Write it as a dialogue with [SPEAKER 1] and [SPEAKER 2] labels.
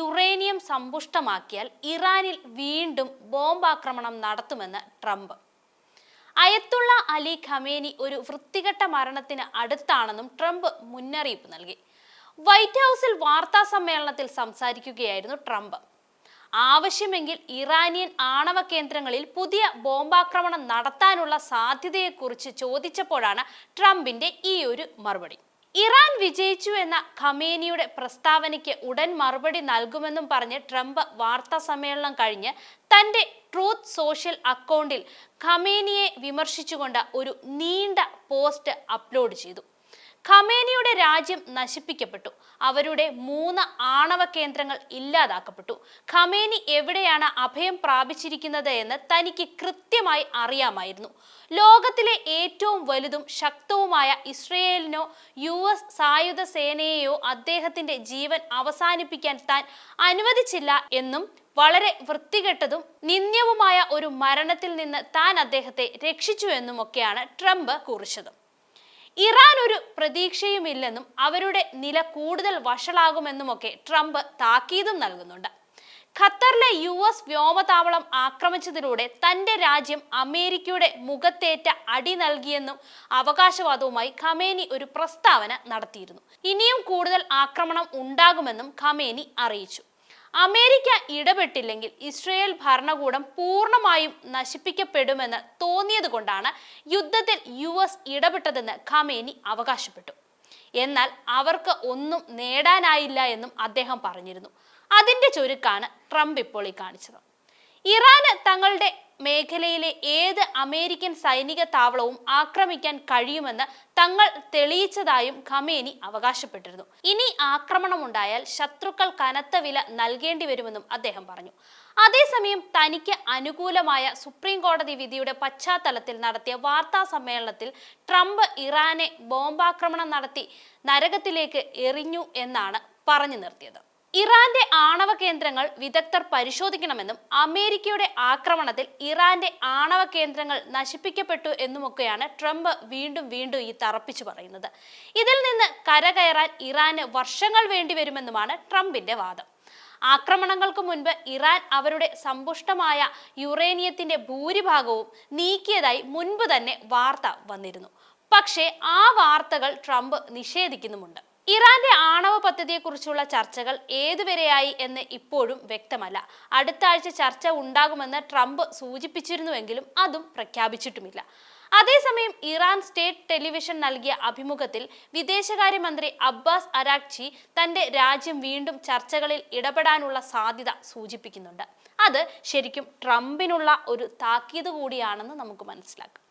[SPEAKER 1] uranium സമ്പുഷ്ടമാക്കിയാൽ ഇറാനിൽ വീണ്ടും ബോംബാക്രമണം നടത്തുമെന്ന് ട്രംപ് അയത്തുള്ള അലി ഖമേനി ഒരു വൃത്തികെട്ട മരണത്തിന് അടുത്താണെന്നും ട്രംപ് മുന്നറിയിപ്പ് നൽകി വൈറ്റ് ഹൗസിൽ വാർത്താ സമ്മേളനത്തിൽ സംസാരിക്കുകയായിരുന്നു ട്രംപ് ആവശ്യമെങ്കിൽ ഇറാനിയൻ ആണവ കേന്ദ്രങ്ങളിൽ പുതിയ ബോംബാക്രമണം നടത്താനുള്ള സാധ്യതയെക്കുറിച്ച് ചോദിച്ചപ്പോഴാണ് ട്രംപിന്റെ ഈ ഒരു മറുപടി ഇറാൻ വിജയിച്ചു എന്ന ഖമേനിയുടെ പ്രസ്താവനയ്ക്ക് ഉടൻ മറുപടി നൽകുമെന്നും പറഞ്ഞ് ട്രംപ് വാർത്താ സമ്മേളനം കഴിഞ്ഞ് തന്റെ ട്രൂത്ത് സോഷ്യൽ അക്കൗണ്ടിൽ ഖമേനിയെ വിമർശിച്ചുകൊണ്ട് ഒരു നീണ്ട പോസ്റ്റ് അപ്ലോഡ് ചെയ്തു ഖമേനിയുടെ രാജ്യം നശിപ്പിക്കപ്പെട്ടു അവരുടെ മൂന്ന് ആണവ കേന്ദ്രങ്ങൾ ഇല്ലാതാക്കപ്പെട്ടു ഖമേനി എവിടെയാണ് അഭയം പ്രാപിച്ചിരിക്കുന്നത് എന്ന് തനിക്ക് കൃത്യമായി അറിയാമായിരുന്നു ലോകത്തിലെ ഏറ്റവും വലുതും ശക്തവുമായ ഇസ്രയേലിനോ യു എസ് സായുധ സേനയെയോ അദ്ദേഹത്തിന്റെ ജീവൻ അവസാനിപ്പിക്കാൻ താൻ അനുവദിച്ചില്ല എന്നും വളരെ വൃത്തികെട്ടതും നിന്ദ്യവുമായ ഒരു മരണത്തിൽ നിന്ന് താൻ അദ്ദേഹത്തെ രക്ഷിച്ചു എന്നുമൊക്കെയാണ് ട്രംപ് കുറിച്ചത് ഇറാൻ ഒരു പ്രതീക്ഷയുമില്ലെന്നും അവരുടെ നില കൂടുതൽ വഷളാകുമെന്നുമൊക്കെ ട്രംപ് താക്കീതും നൽകുന്നുണ്ട് ഖത്തറിലെ യു എസ് വ്യോമതാവളം ആക്രമിച്ചതിലൂടെ തന്റെ രാജ്യം അമേരിക്കയുടെ മുഖത്തേറ്റ അടി നൽകിയെന്നും അവകാശവാദവുമായി ഖമേനി ഒരു പ്രസ്താവന നടത്തിയിരുന്നു ഇനിയും കൂടുതൽ ആക്രമണം ഉണ്ടാകുമെന്നും ഖമേനി അറിയിച്ചു അമേരിക്ക ഇടപെട്ടില്ലെങ്കിൽ ഇസ്രയേൽ ഭരണകൂടം പൂർണ്ണമായും നശിപ്പിക്കപ്പെടുമെന്ന് തോന്നിയതുകൊണ്ടാണ് യുദ്ധത്തിൽ യു എസ് ഇടപെട്ടതെന്ന് ഖമേനി അവകാശപ്പെട്ടു എന്നാൽ അവർക്ക് ഒന്നും നേടാനായില്ല എന്നും അദ്ദേഹം പറഞ്ഞിരുന്നു അതിന്റെ ചുരുക്കാണ് ട്രംപ് ഇപ്പോൾ ഈ കാണിച്ചത് ഇറാന് തങ്ങളുടെ മേഖലയിലെ ഏത് അമേരിക്കൻ സൈനിക താവളവും ആക്രമിക്കാൻ കഴിയുമെന്ന് തങ്ങൾ തെളിയിച്ചതായും ഖമേനി അവകാശപ്പെട്ടിരുന്നു ഇനി ആക്രമണമുണ്ടായാൽ ശത്രുക്കൾ കനത്ത വില നൽകേണ്ടി വരുമെന്നും അദ്ദേഹം പറഞ്ഞു അതേസമയം തനിക്ക് അനുകൂലമായ സുപ്രീം കോടതി വിധിയുടെ പശ്ചാത്തലത്തിൽ നടത്തിയ വാർത്താ സമ്മേളനത്തിൽ ട്രംപ് ഇറാനെ ബോംബാക്രമണം നടത്തി നരകത്തിലേക്ക് എറിഞ്ഞു എന്നാണ് പറഞ്ഞു നിർത്തിയത് ഇറാന്റെ ആണവ കേന്ദ്രങ്ങൾ വിദഗ്ധർ പരിശോധിക്കണമെന്നും അമേരിക്കയുടെ ആക്രമണത്തിൽ ഇറാന്റെ ആണവ കേന്ദ്രങ്ങൾ നശിപ്പിക്കപ്പെട്ടു എന്നുമൊക്കെയാണ് ട്രംപ് വീണ്ടും വീണ്ടും ഈ തറപ്പിച്ചു പറയുന്നത് ഇതിൽ നിന്ന് കരകയറാൻ ഇറാന് വർഷങ്ങൾ വേണ്ടിവരുമെന്നുമാണ് ട്രംപിന്റെ വാദം ആക്രമണങ്ങൾക്ക് മുൻപ് ഇറാൻ അവരുടെ സമ്പുഷ്ടമായ യുറേനിയത്തിന്റെ ഭൂരിഭാഗവും നീക്കിയതായി മുൻപ് തന്നെ വാർത്ത വന്നിരുന്നു പക്ഷേ ആ വാർത്തകൾ ട്രംപ് നിഷേധിക്കുന്നുമുണ്ട് ഇറാന്റെ ആണവ പദ്ധതിയെക്കുറിച്ചുള്ള ചർച്ചകൾ ഏതുവരെയായി എന്ന് ഇപ്പോഴും വ്യക്തമല്ല അടുത്ത ആഴ്ച ചർച്ച ഉണ്ടാകുമെന്ന് ട്രംപ് സൂചിപ്പിച്ചിരുന്നുവെങ്കിലും അതും പ്രഖ്യാപിച്ചിട്ടുമില്ല അതേസമയം ഇറാൻ സ്റ്റേറ്റ് ടെലിവിഷൻ നൽകിയ അഭിമുഖത്തിൽ വിദേശകാര്യമന്ത്രി അബ്ബാസ് അരാക്ചി തന്റെ രാജ്യം വീണ്ടും ചർച്ചകളിൽ ഇടപെടാനുള്ള സാധ്യത സൂചിപ്പിക്കുന്നുണ്ട് അത് ശരിക്കും ട്രംപിനുള്ള ഒരു താക്കീത് കൂടിയാണെന്ന് നമുക്ക് മനസ്സിലാക്കാം